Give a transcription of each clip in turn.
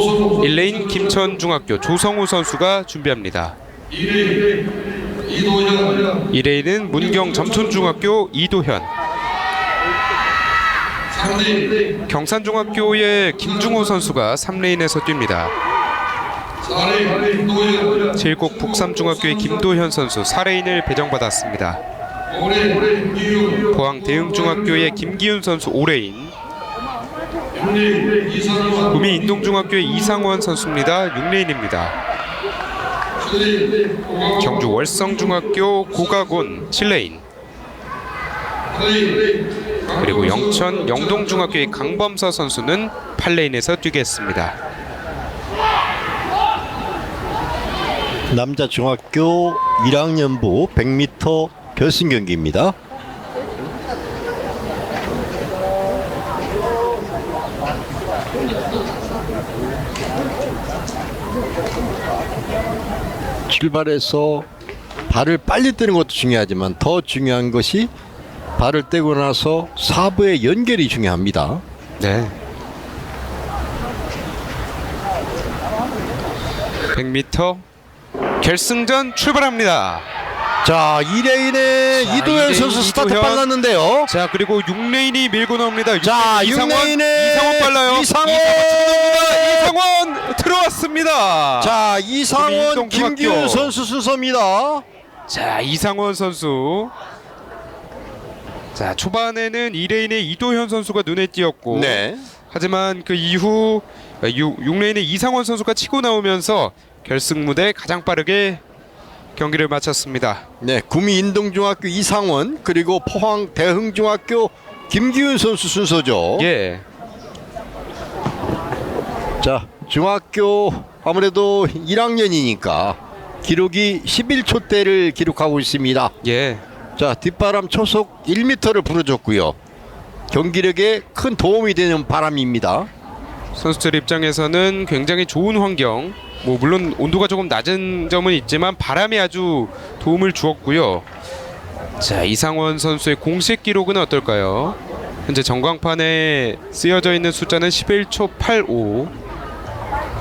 조성우 1레인 김천중학교 조성우 선수가 준비합니다. 2레인 이도현 2레인은 문경 점촌중학교 이도현 3레인 경산중학교의 김중호 선수가 3레인에서 뜁니다. 4레인 김도현 칠곡 북삼중학교의 김도현 선수 4레인을 배정받았습니다. 5레인 김기훈 포항 대흥중학교의 김기훈 선수 5레인 6레인 이상원 구미 인동중학교의 이상원 선수입니다. 6레인입니다. 7레인 고강 경주 월성중학교 고가곤 7레인 8레인 그리고 영천 영동중학교의 강범서 선수는 8레인에서 뛰겠습니다. 남자 중학교 1학년부 100m 결승 경기입니다. 출발해서 발을 빨리 떼는 것도 중요하지만 더 중요한 것이 발을 떼고 나서 사부의 연결이 중요합니다. 네. 100m 결승전 출발합니다. 자, 2레인의 자, 이도현 2레인 선수 스타트 이도현. 빨랐는데요. 자 그리고 6레인이 밀고 나옵니다. 자, 6레인 이상원, 6레인의 이상원 빨라요. 이상원! 이상원 이상원 들어왔습니다. 자, 이상원. 김기훈 선수 순서입니다. 자 이상원 선수. 자 초반에는 2레인의 이도현 선수가 눈에 띄었고 네. 하지만 그 이후 6, 6레인의 이상원 선수가 치고 나오면서 결승 무대 가장 빠르게 경기를 마쳤습니다. 네, 구미 인동중학교 이상원 그리고 포항 대흥중학교 김기훈 선수 순서죠. 예. 자, 중학교 아무래도 1학년이니까 기록이 11초대를 기록하고 있습니다. 예. 자, 뒷바람 초속 1m를 불어줬고요. 경기력에 큰 도움이 되는 바람입니다. 선수들 입장에서는 굉장히 좋은 환경. 뭐 물론 온도가 조금 낮은 점은 있지만 바람이 아주 도움을 주었고요. 자 이상원 선수의 공식 기록은 어떨까요? 현재 전광판에 쓰여져 있는 숫자는 11초 85.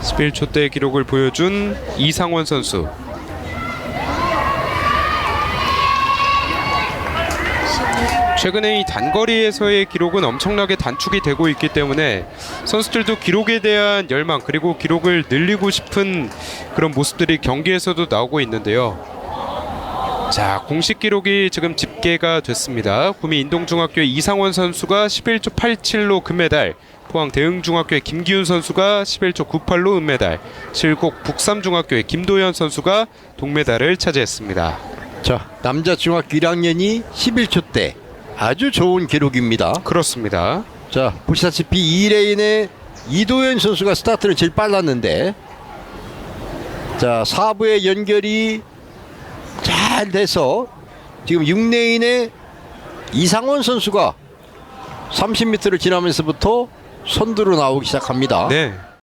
11초 대 기록을 보여준 이상원 선수. 최근에 이 단거리에서의 기록은 엄청나게 단축이 되고 있기 때문에 선수들도 기록에 대한 열망 그리고 기록을 늘리고 싶은 그런 모습들이 경기에서도 나오고 있는데요. 자, 공식 기록이 지금 집계가 됐습니다. 구미 인동중학교의 이상원 선수가 11초 87로 금메달, 포항 대흥중학교의 김기훈 선수가 11초 98로 은메달, 칠곡 북삼중학교의 김도현 선수가 동메달을 차지했습니다. 자, 남자 중학교 1학년이 11초 대 아주 좋은 기록입니다. 그렇습니다. 자 보시다시피 2레인의 이도현 선수가 스타트는 제일 빨랐는데 자 4부의 연결이 잘 돼서 지금 6레인의 이상원 선수가 30m를 지나면서부터 선두로 나오기 시작합니다. 네.